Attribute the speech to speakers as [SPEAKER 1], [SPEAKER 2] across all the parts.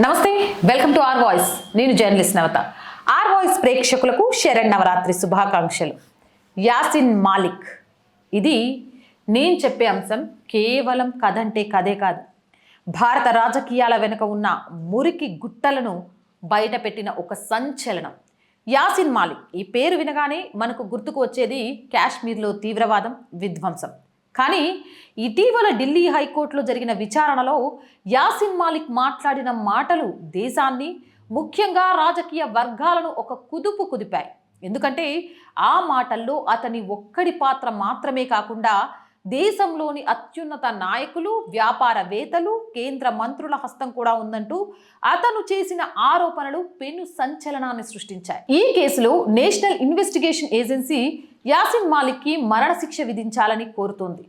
[SPEAKER 1] నమస్తే welcome to R voice. నేను journalist నవత. R voice ప్రేక్షకులకు శరణ్ నవరాత్రి శుభాకాంక్షలు. యాసిన్ మాలిక్. ఇది నేను చెప్పే అంశం కేవలం కథ అంటే కథే కాదు. భారత రాజకీయాల వెనుక ఉన్న మురికి గుట్టలను బయటపెట్టిన ఒక సంచలనం. యాసిన్ మాలిక్. ఈ పేరు వినగానే మనకు గుర్తుకు వచ్చేది కాశ్మీర్లో తీవ్రవాదం విధ్వంసం. కానీ ఇటీవల ఢిల్లీ హైకోర్టులో జరిగిన విచారణలో యాసిన్ మాలిక్ మాట్లాడిన మాటలు దేశాన్ని ముఖ్యంగా రాజకీయ వర్గాలను ఒక కుదుపు కుదిపాయి. ఎందుకంటే ఆ మాటల్లో అతని ఒక్కడి పాత్ర మాత్రమే కాకుండా దేశంలోని అత్యున్నత నాయకులు వ్యాపారవేత్తలు కేంద్ర మంత్రుల హస్తం కూడా ఉందంటూ అతను చేసిన ఆరోపణలు పెను సంచలనాన్ని సృష్టించాయి. ఈ కేసులో నేషనల్ ఇన్వెస్టిగేషన్ ఏజెన్సీ యాసిన్ మాలిక్కి మరణశిక్ష విధించాలని కోరుతోంది.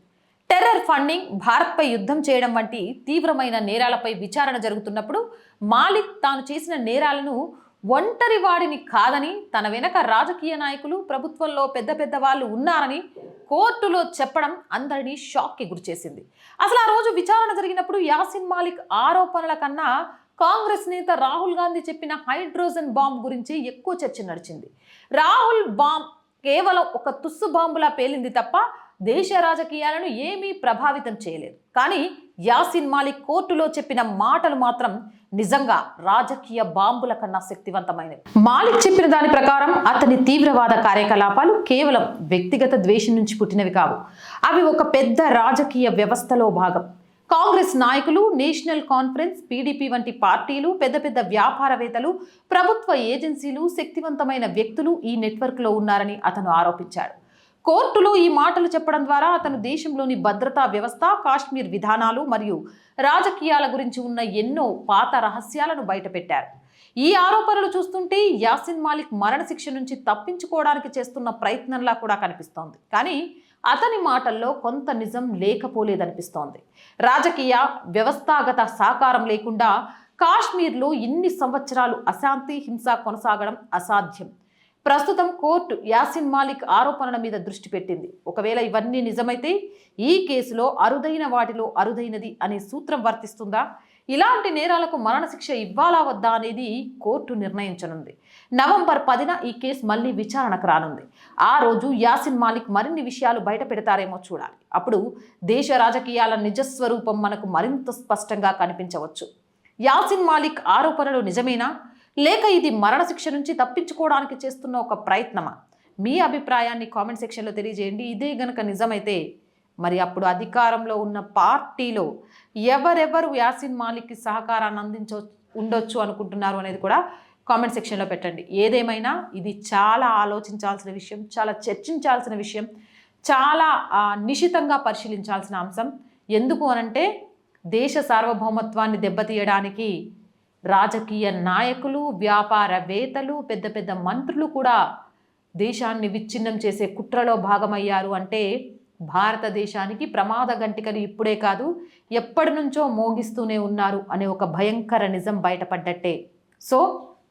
[SPEAKER 1] టెర్రర్ ఫండింగ్ భారత్పై యుద్ధం చేయడం వంటి తీవ్రమైన నేరాలపై విచారణ జరుగుతున్నప్పుడు మాలిక్ తాను చేసిన నేరాలను ఒంటరి వాడిని కాదని తన వెనక రాజకీయ నాయకులు ప్రభుత్వంలో పెద్ద పెద్ద వాళ్ళు ఉన్నారని కోర్టులో చెప్పడం అందరినీ షాక్కి గురిచేసింది. అసలు ఆ రోజు విచారణ జరిగినప్పుడు యాసిన్ మాలిక్ ఆరోపణల కన్నా కాంగ్రెస్ నేత రాహుల్ గాంధీ చెప్పిన హైడ్రోజన్ బాంబ్ గురించి ఎక్కువ చర్చ నడిచింది. రాహుల్ బాంబ్ కేవలం ఒక తుస్సు బాంబులా పేలింది తప్ప దేశ రాజకీయాలను ఏమీ ప్రభావితం చేయలేదు. కానీ యాసిన్ మాలిక్ కోర్టులో చెప్పిన మాటలు మాత్రం నిజంగా రాజకీయ బాంబుల కన్నా శక్తివంతమైనవి. మాలిక్ చెప్పిన దాని ప్రకారం అతని తీవ్రవాద కార్యకలాపాలు కేవలం వ్యక్తిగత ద్వేషం నుంచి పుట్టినవి కావు. అవి ఒక పెద్ద రాజకీయ వ్యవస్థలో భాగం. కాంగ్రెస్ నాయకులు నేషనల్ కాన్ఫరెన్స్ పీడీపీ వంటి పార్టీలు పెద్ద పెద్ద వ్యాపారవేత్తలు ప్రభుత్వ ఏజెన్సీలు శక్తివంతమైన వ్యక్తులు ఈ నెట్వర్క్లో ఉన్నారని అతను ఆరోపించాడు. కోర్టులో ఈ మాటలు చెప్పడం ద్వారా అతను దేశంలోని భద్రతా వ్యవస్థ కాశ్మీర్ విధానాలు మరియు రాజకీయాల గురించి ఉన్న ఎన్నో పాత రహస్యాలను బయటపెట్టారు. ఈ ఆరోపణలు చూస్తుంటే యాసిన్ మాలిక్ మరణశిక్ష నుంచి తప్పించుకోవడానికి చేస్తున్న ప్రయత్నంలా కూడా కనిపిస్తోంది. కానీ అతని మాటల్లో కొంత నిజం లేకపోలేదనిపిస్తోంది. రాజకీయ వ్యవస్థాగత సాకారం లేకుండా కాశ్మీర్లో ఇన్ని సంవత్సరాలు అశాంతి హింస కొనసాగడం అసాధ్యం. ప్రస్తుతం కోర్టు యాసిన్ మాలిక్ ఆరోపణల మీద దృష్టి పెట్టింది. ఒకవేళ ఇవన్నీ నిజమైతే ఈ కేసులో అరుదైన వాటిలో అరుదైనది అనే సూత్రం వర్తిస్తుందా? ఇలాంటి నేరాలకు మరణశిక్ష ఇవ్వాలా వద్దా అనేది కోర్టు నిర్ణయించనుంది. నవంబర్ పదిన ఈ కేసు మళ్ళీ విచారణకు రానుంది. ఆ రోజు యాసిన్ మాలిక్ మరిన్ని విషయాలు బయట పెడతారేమో చూడాలి. అప్పుడు దేశ రాజకీయాల నిజస్వరూపం మనకు మరింత స్పష్టంగా కనిపించవచ్చు. యాసిన్ మాలిక్ ఆరోపణలు నిజమేనా? లేక ఇది మరణశిక్ష నుంచి తప్పించుకోవడానికి చేస్తున్న ఒక ప్రయత్నమా? మీ అభిప్రాయాన్ని కామెంట్ సెక్షన్లో తెలియజేయండి. ఇదే గనక నిజమైతే మరి అప్పుడు అధికారంలో ఉన్న పార్టీలో ఎవరెవరు యాసిన్ మాలిక్కి సహకారాన్ని అందించ ఉండొచ్చు అనుకుంటున్నారు అనేది కూడా కామెంట్ సెక్షన్లో పెట్టండి. ఏదేమైనా ఇది చాలా ఆలోచించాల్సిన విషయం చాలా చర్చించాల్సిన విషయం చాలా నిశితంగా పరిశీలించాల్సిన అంశం. ఎందుకు అనంటే దేశ సార్వభౌమత్వాన్ని దెబ్బతీయడానికి రాజకీయ నాయకులు వ్యాపారవేత్తలు పెద్ద పెద్ద మంత్రులు కూడా దేశాన్ని విచ్ఛిన్నం చేసే కుట్రలో భాగమయ్యారు. అంటే భారతదేశానికి ప్రమాద గంటికలు ఇప్పుడే కాదు ఎప్పటి నుంచో మోగిస్తూనే ఉన్నారు అనే ఒక భయంకర నిజం బయటపడ్డట్టే. సో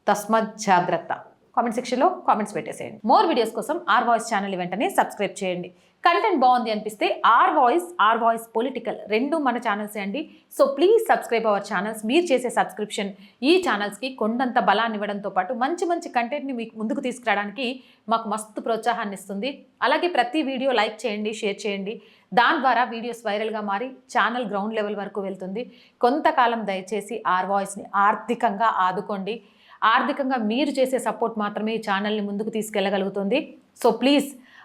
[SPEAKER 1] తస్మత్ జాగ్రత్త. కామెంట్ సెక్షన్లో కామెంట్స్ పెట్టేసేయండి. మోర్ వీడియోస్ కోసం ఆర్ వాయిస్ ఛానల్ వెంటనే సబ్స్క్రైబ్ చేయండి. కంటెంట్ బాగుంది అనిపిస్తే R Voice R Voice political రెండు మన ఛానల్స్ అండి. So please subscribe our channels మీరు చేసే సబ్స్క్రిప్షన్ ఈ ఛానల్స్కి కొండంత బలాన్ని ఇవ్వడంతో పాటు మంచి మంచి కంటెంట్ని మీకు ముందుకు తీసుకురావడానికి మాకు మస్తు ప్రోత్సాహాన్ని ఇస్తుంది. అలాగే ప్రతి వీడియో లైక్ చేయండి షేర్ చేయండి. దాని ద్వారా వీడియోస్ వైరల్గా మారి ఛానల్ గ్రౌండ్ లెవెల్ వరకు వెళ్తుంది. కొంతకాలం దయచేసి ఆర్ వాయిస్ని ఆర్థికంగా ఆదుకోండి. ఆర్థికంగా మీరు చేసే సపోర్ట్ మాత్రమే ఈ ఛానల్ని ముందుకు తీసుకెళ్ళగలుగుతుంది. So please